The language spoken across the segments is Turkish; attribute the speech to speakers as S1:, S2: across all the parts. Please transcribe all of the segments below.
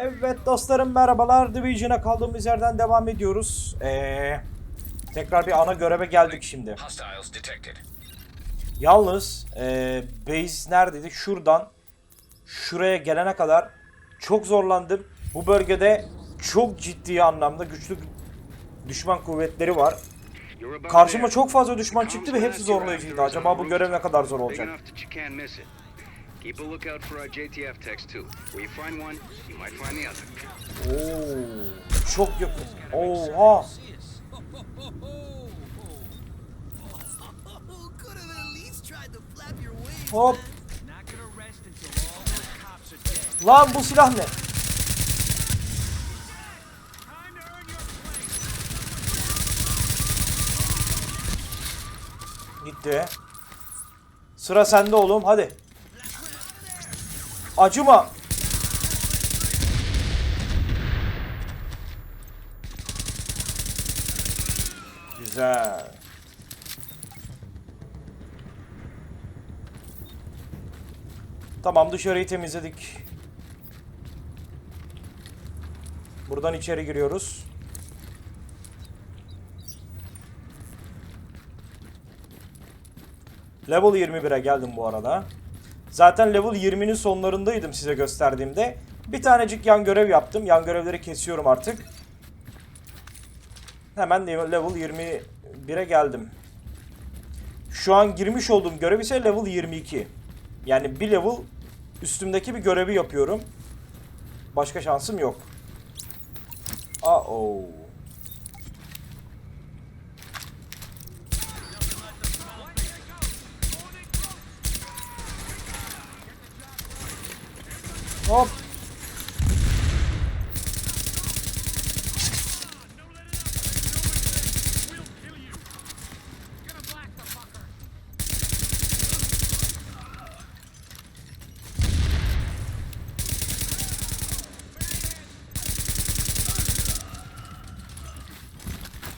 S1: Evet dostlarım merhabalar. Division'a kaldığımız yerden devam ediyoruz. Ee, tekrar bir ana göreve geldik şimdi. Yalnız ee, base neredeydi? Şuradan şuraya gelene kadar çok zorlandım. Bu bölgede çok ciddi anlamda güçlü düşman kuvvetleri var. Karşıma çok fazla düşman çıktı ve hepsi zorlayıcıydı. Acaba bu görev ne kadar zor olacak?
S2: Keep a lookout for our JTF text too. Where you find one, you might find the other.
S1: Oo, çok yakın. Oha. Hop. Lan bu silah ne? Gitti. Sıra sende oğlum hadi. Acıma. Güzel. Tamam dışarıyı temizledik. Buradan içeri giriyoruz. Level 21'e geldim bu arada. Zaten level 20'nin sonlarındaydım size gösterdiğimde. Bir tanecik yan görev yaptım. Yan görevleri kesiyorum artık. Hemen level 21'e geldim. Şu an girmiş olduğum görev ise level 22. Yani bir level üstümdeki bir görevi yapıyorum. Başka şansım yok. Aa -oh. Hop.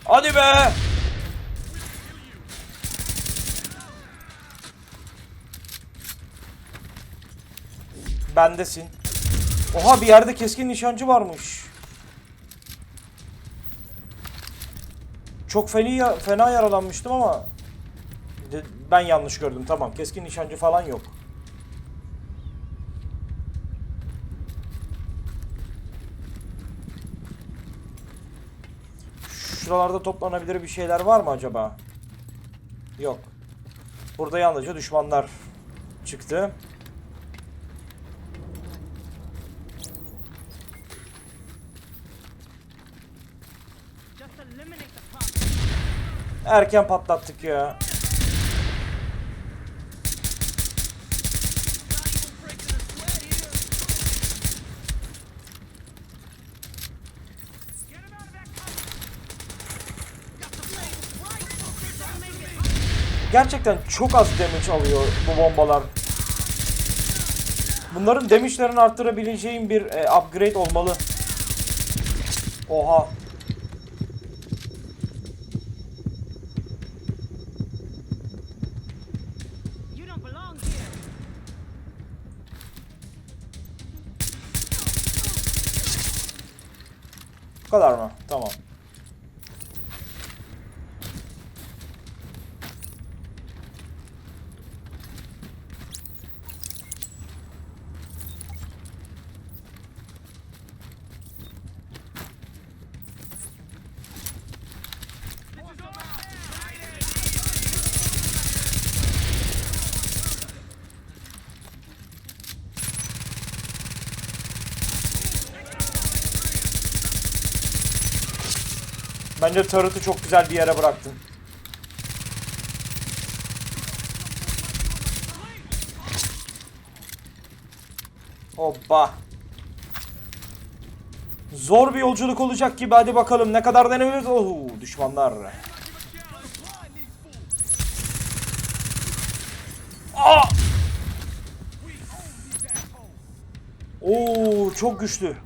S1: Hadi be. Bendesin. Oha bir yerde keskin nişancı varmış. Çok fena, fena yaralanmıştım ama ben yanlış gördüm. Tamam keskin nişancı falan yok. Şuralarda toplanabilir bir şeyler var mı acaba? Yok. Burada yalnızca düşmanlar çıktı.
S3: Just eliminate the problem.
S1: Erken patlattık ya. Gerçekten çok az damage alıyor bu bombalar. Bunların damage'lerini arttırabileceğim bir e, upgrade olmalı. Oha. Bu kadar mı? Bence turret'ı çok güzel bir yere bıraktın. Hoppa. Zor bir yolculuk olacak gibi hadi bakalım ne kadar denebiliriz. Oh düşmanlar. Aa! Oo çok güçlü.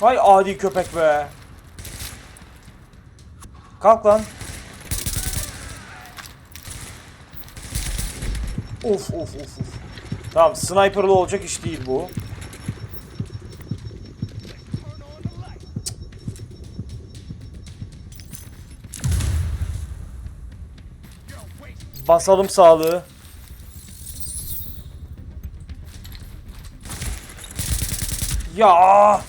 S1: Vay adi köpek be. Kalk lan. Of of of of. Tamam sniperlı olacak iş değil bu. Basalım sağlığı. Ya.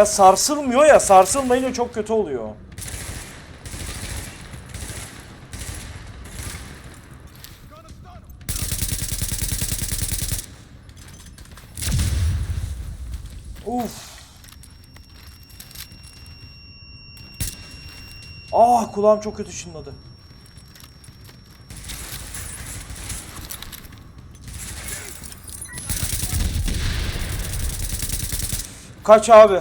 S1: Ya sarsılmıyor ya. Sarsılmayınca çok kötü oluyor. Uf. Ah kulağım çok kötü çınladı. Kaç abi.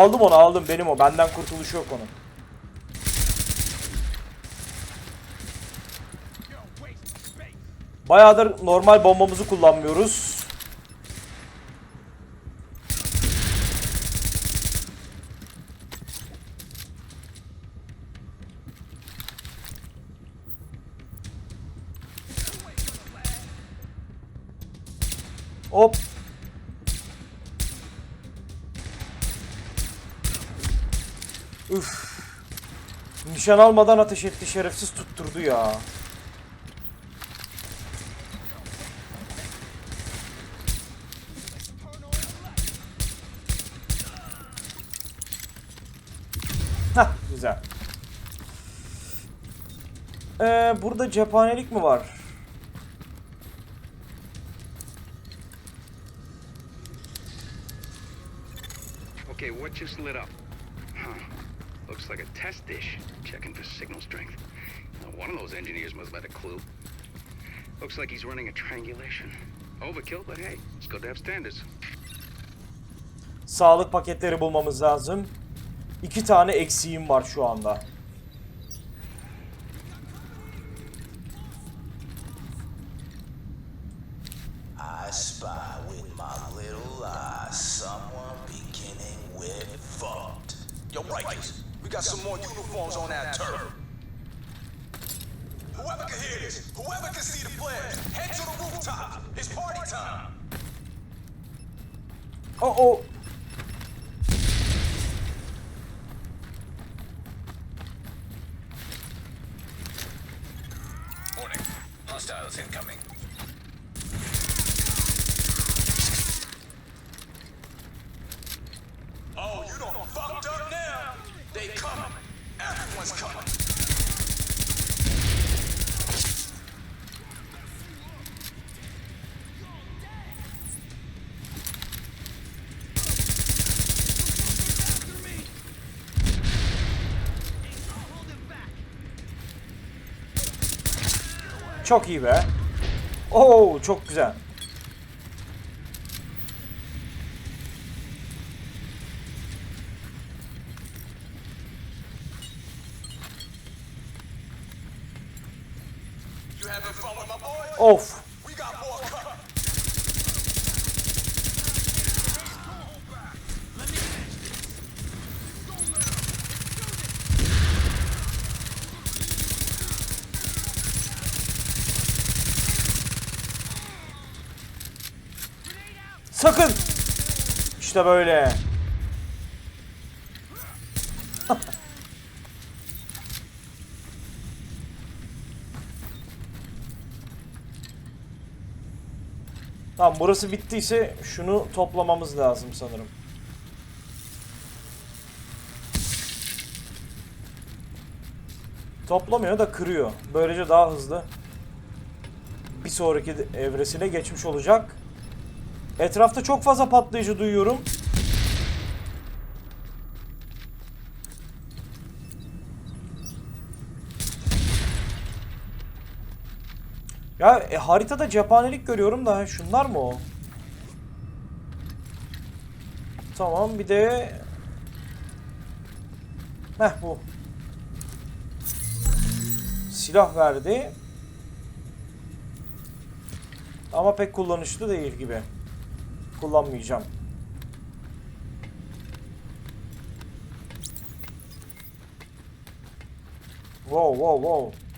S1: Aldım onu aldım benim o. Benden kurtuluş yok onun. Bayağıdır normal bombamızı kullanmıyoruz. Hop. Üf. Nişan almadan ateş etti şerefsiz tutturdu ya. Hah güzel. Ee, burada cephanelik mi var?
S2: Okay, what just lit up? Like a test dish. Checking for signal strength. Now, one of those engineers must have had a clue. Looks like he's running a triangulation. Overkill, but hey, it's good to have standards.
S1: Sağlık paketleri bulmamız lazım. İki tane eksiğim var şu anda.
S4: Got some more uniforms on that turf. Whoever can hear this, whoever can see the flares, head to the rooftop. It's party time.
S1: Oh oh. Çok iyi be. Oo çok güzel. Of. Sakın. İşte böyle. Tamam burası bittiyse şunu toplamamız lazım sanırım. Toplamıyor da kırıyor. Böylece daha hızlı bir sonraki evresine geçmiş olacak. Etrafta çok fazla patlayıcı duyuyorum. Ya e, haritada cephanelik görüyorum da şunlar mı o? Tamam bir de Heh bu. Silah verdi. Ama pek kullanışlı değil gibi. Kullanmayacağım. Wow wow wow.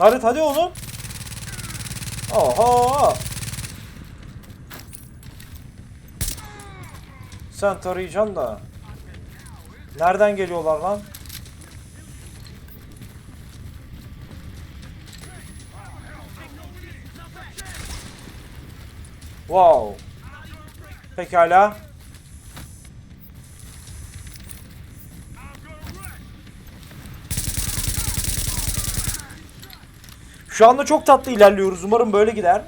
S1: Tarıt hadi oğlum. Oha. Sen tarayacaksın da. Nereden geliyorlar lan? Wow. Pekala. Şu anda çok tatlı ilerliyoruz. Umarım böyle gider.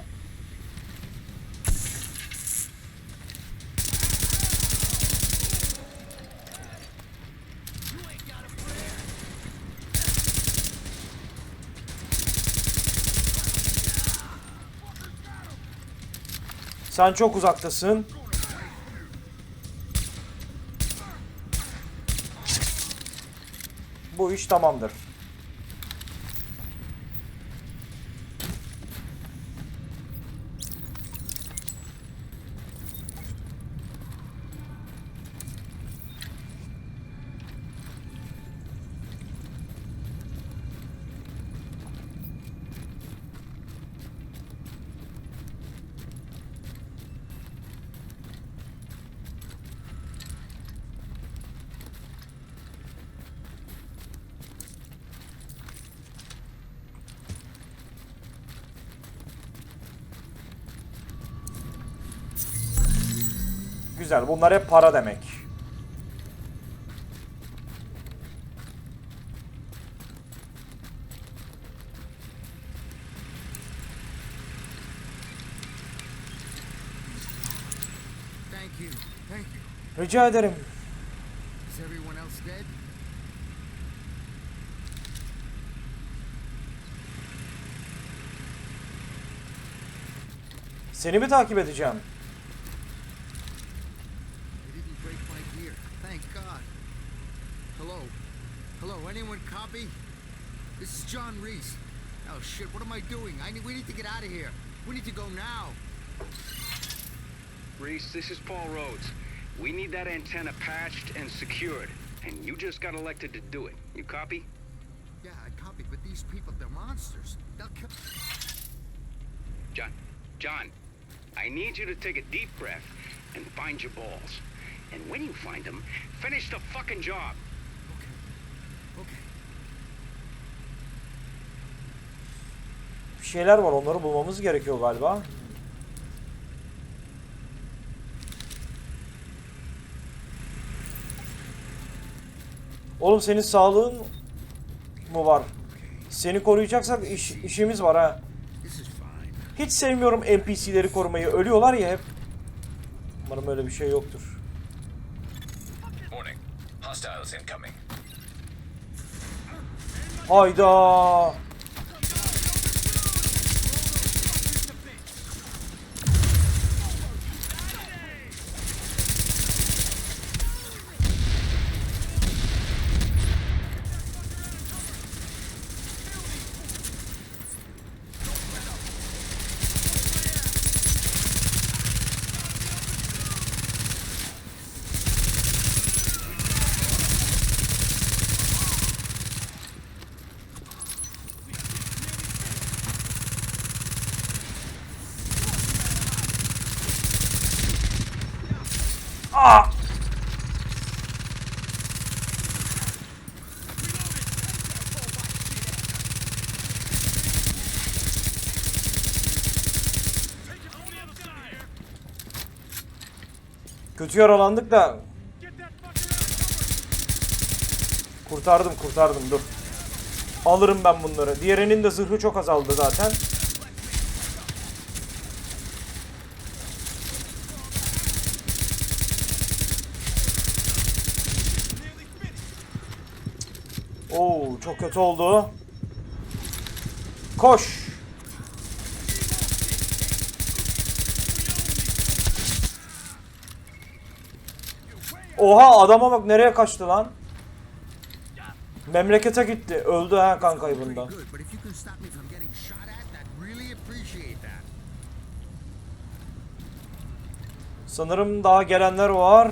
S1: Sen çok uzaktasın. Bu iş tamamdır. Güzel. Bunlar hep para demek.
S5: Thank you. Thank you.
S1: Rica ederim. Seni mi takip edeceğim?
S5: Shit, what am I doing? I need, we need to get out of here. We need to go now.
S2: Reese, this is Paul Rhodes. We need that antenna patched and secured. And you just got elected to do it. You copy?
S5: Yeah, I copied, but these people, they're monsters. They'll kill.
S2: John, John, I need you to take a deep breath and find your balls. And when you find them, finish the fucking job.
S1: Şeyler var. Onları bulmamız gerekiyor galiba. Oğlum senin sağlığın mı var? Seni koruyacaksak iş, işimiz var ha. Hiç sevmiyorum NPC'leri korumayı. Ölüyorlar ya hep. Umarım öyle bir şey yoktur. Hayda. Kötü yaralandık da Kurtardım kurtardım dur. Alırım ben bunları. Diğerinin de zırhı çok azaldı zaten. Oo çok kötü oldu. Koş. Oha adama bak nereye kaçtı lan. Memlekete gitti. Öldü ha kan kaybından.
S5: Good, but if you can stop me from getting shot at, I'd really appreciate that.
S1: Sanırım daha gelenler var.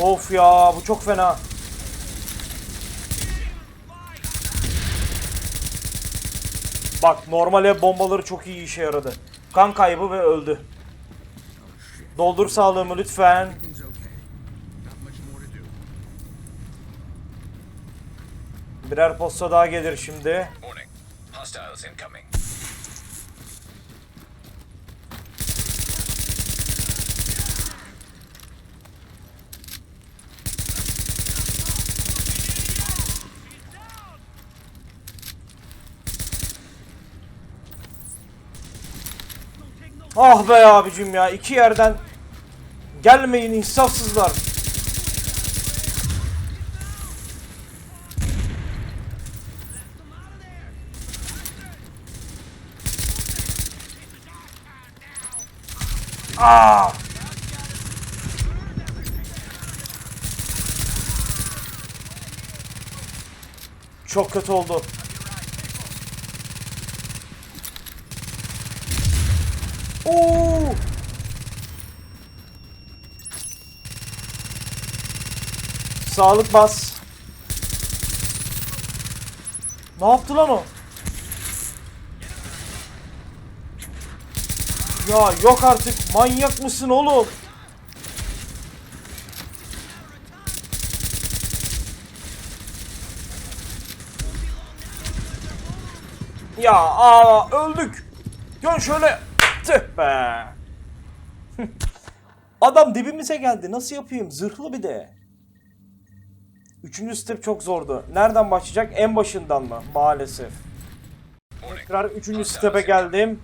S1: Of ya bu çok fena. Bak normal ev bombaları çok iyi işe yaradı. Kan kaybı ve öldü. Doldur sağlığımı lütfen. Birer posta daha gelir şimdi. Ah be abicim ya iki yerden gelmeyin insafsızlar. Ah! Çok kötü oldu. Oo! Sağlık bas. Ne yaptı lan o? Ya yok artık manyak mısın oğlum? Ya aa öldük. Dön şöyle. Tüh be. Adam dibimize geldi. Nasıl yapayım? Zırhlı bir de. Üçüncü step çok zordu. Nereden başlayacak? En başından mı? Maalesef. Tekrar üçüncü step'e geldim.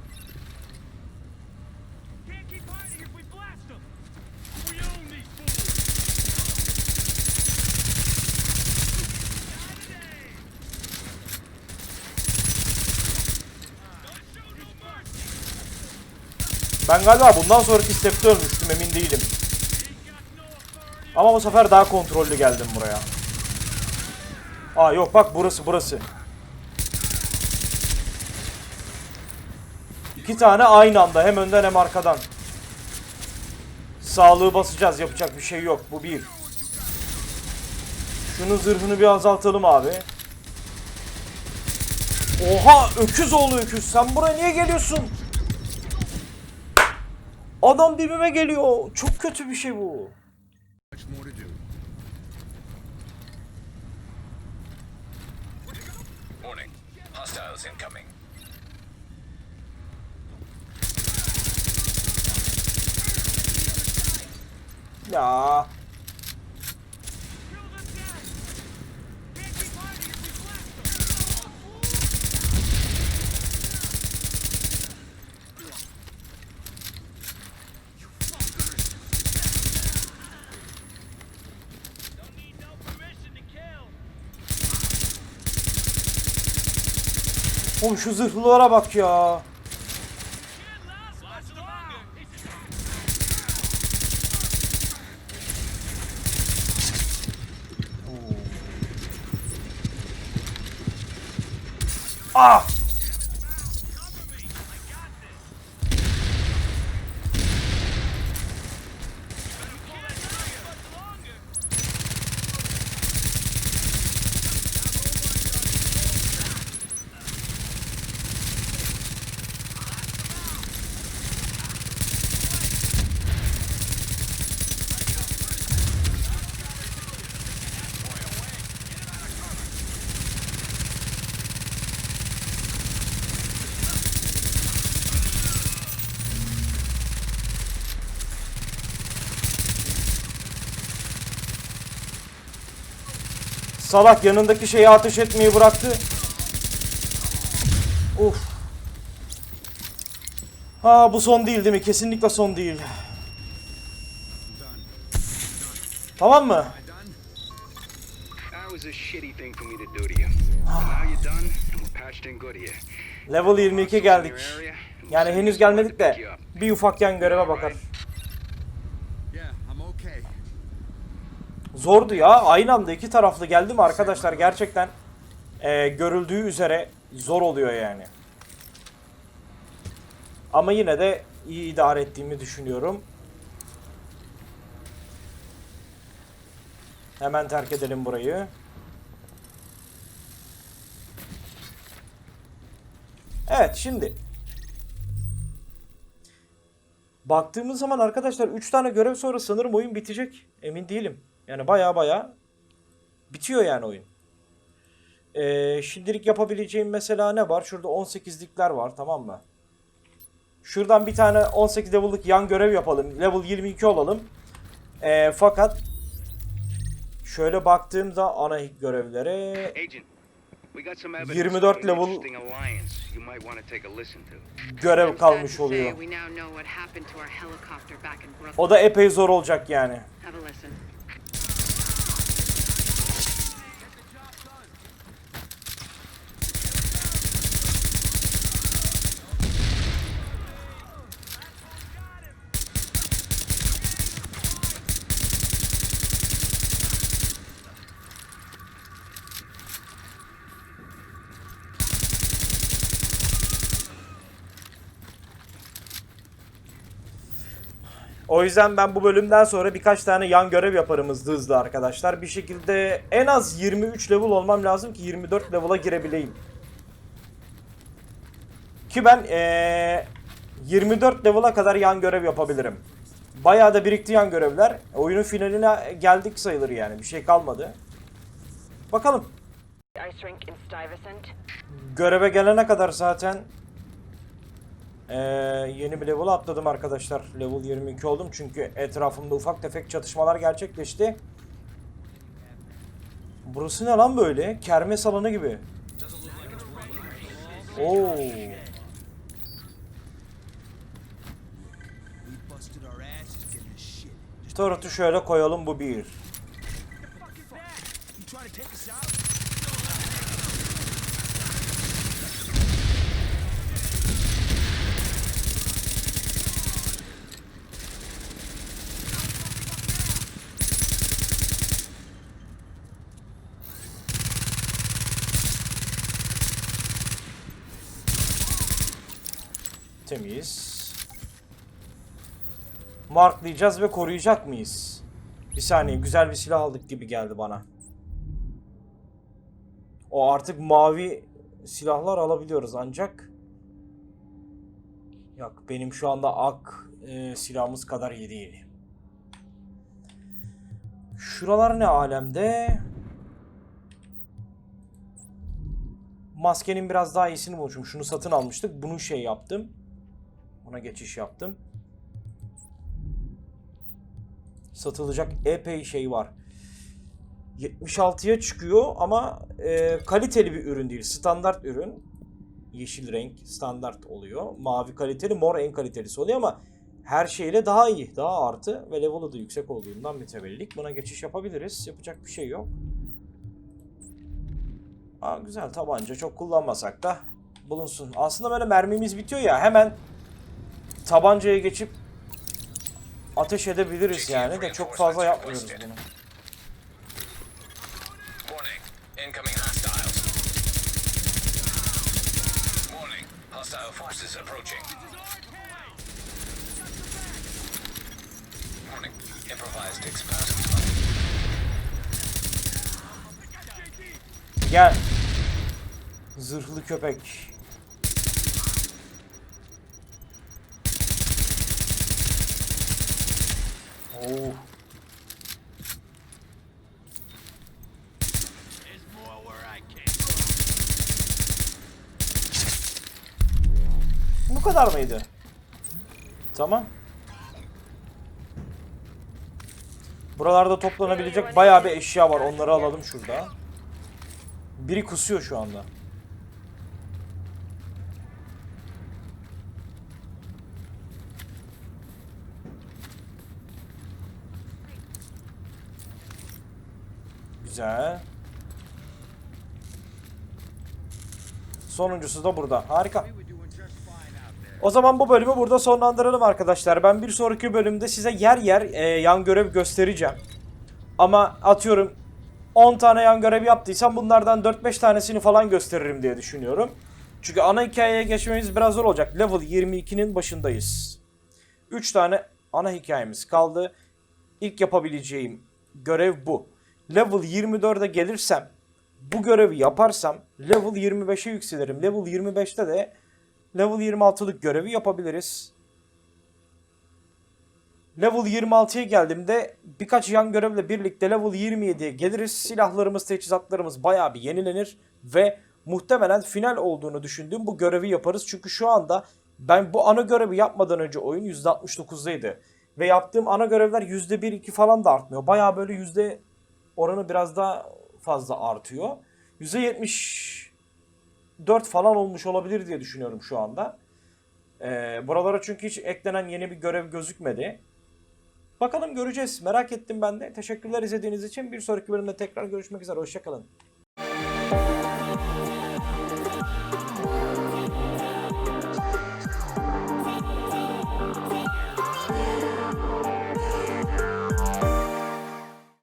S1: Ben galiba bundan sonraki step'te ölmüştüm emin değilim. Ama bu sefer daha kontrollü geldim buraya. Aa yok bak burası burası. İki tane aynı anda hem önden hem arkadan. Sağlığı basacağız yapacak bir şey yok bu bir. Şunun zırhını bir azaltalım abi. Oha öküz oğlu öküz sen buraya niye geliyorsun? Adam dibime geliyor. Çok kötü bir şey bu. Ya. Oğlum şu zırhlılara bak ya. Ah! Salak yanındaki şeyi ateş etmeyi bıraktı. Uf. Ha bu son değil değil mi? Kesinlikle son değil. Tamam mı? Level 22 geldik. Yani henüz gelmedik de bir ufak yan göreve bakar. Zordu ya. Aynı anda iki taraflı geldi mi arkadaşlar gerçekten e, görüldüğü üzere zor oluyor yani. Ama yine de iyi idare ettiğimi düşünüyorum. Hemen terk edelim burayı. Evet şimdi. Baktığımız zaman arkadaşlar 3 tane görev sonra sanırım oyun bitecek. Emin değilim. Yani baya baya bitiyor yani oyun. Ee, şimdilik yapabileceğim mesela ne var? Şurada 18'likler var tamam mı? Şuradan bir tane 18 level'lık yan görev yapalım. Level 22 olalım. Ee, fakat şöyle baktığımda ana görevlere
S2: Agent, we got some evidence
S1: 24
S2: of an
S1: level görev kalmış oluyor. O da epey zor olacak yani. O yüzden ben bu bölümden sonra birkaç tane yan görev yaparım hızlı hızlı arkadaşlar. Bir şekilde en az 23 level olmam lazım ki 24 level'a girebileyim. Ki ben eee 24 level'a kadar yan görev yapabilirim. Bayağı da birikti yan görevler. Oyunun finaline geldik sayılır yani. Bir şey kalmadı. Bakalım. Göreve gelene kadar zaten eee, yeni bir level atladım arkadaşlar. Level 22 oldum çünkü etrafımda ufak tefek çatışmalar gerçekleşti. Burası ne lan böyle? Kermes alanı gibi. Oo. Turret'ı şöyle koyalım bu bir. Temiz. Marklayacağız ve koruyacak mıyız? Bir saniye güzel bir silah aldık gibi geldi bana. O artık mavi silahlar alabiliyoruz ancak Yok benim şu anda ak e, silahımız kadar iyi değil. Şuralar ne alemde? Maskenin biraz daha iyisini bulmuşum. Şunu satın almıştık. Bunu şey yaptım. Buna geçiş yaptım. Satılacak epey şey var. 76'ya çıkıyor ama e, kaliteli bir ürün değil. Standart ürün. Yeşil renk standart oluyor. Mavi kaliteli, mor en kalitelisi oluyor ama her şeyle daha iyi, daha artı ve level'ı da yüksek olduğundan mütevellik. Buna geçiş yapabiliriz. Yapacak bir şey yok. Aa, güzel tabanca çok kullanmasak da bulunsun. Aslında böyle mermimiz bitiyor ya hemen tabancaya geçip ateş edebiliriz yani de çok fazla yapmıyoruz bunu. Gel. Zırhlı köpek.
S6: Came
S1: Bu kadar mıydı? Tamam. Buralarda toplanabilecek bayağı bir eşya var. Onları alalım şurada. Biri kusuyor şu anda. Güzel. Sonuncusu da burada. Harika. O zaman bu bölümü burada sonlandıralım arkadaşlar. Ben bir sonraki bölümde size yer yer e, yan görev göstereceğim. Ama atıyorum 10 tane yan görev yaptıysam bunlardan 4-5 tanesini falan gösteririm diye düşünüyorum. Çünkü ana hikayeye geçmemiz biraz zor olacak. Level 22'nin başındayız. 3 tane ana hikayemiz kaldı. İlk yapabileceğim görev bu. Level 24'e gelirsem bu görevi yaparsam level 25'e yükselirim. Level 25'te de level 26'lık görevi yapabiliriz. Level 26'ya geldiğimde birkaç yan görevle birlikte level 27'ye geliriz. Silahlarımız, teçhizatlarımız bayağı bir yenilenir ve muhtemelen final olduğunu düşündüğüm bu görevi yaparız. Çünkü şu anda ben bu ana görevi yapmadan önce oyun %69'daydı. Ve yaptığım ana görevler %1-2 falan da artmıyor. Bayağı böyle oranı biraz daha fazla artıyor. %74 falan olmuş olabilir diye düşünüyorum şu anda. Ee, buralara çünkü hiç eklenen yeni bir görev gözükmedi. Bakalım göreceğiz. Merak ettim ben de. Teşekkürler izlediğiniz için. Bir sonraki bölümde tekrar görüşmek üzere. Hoşçakalın.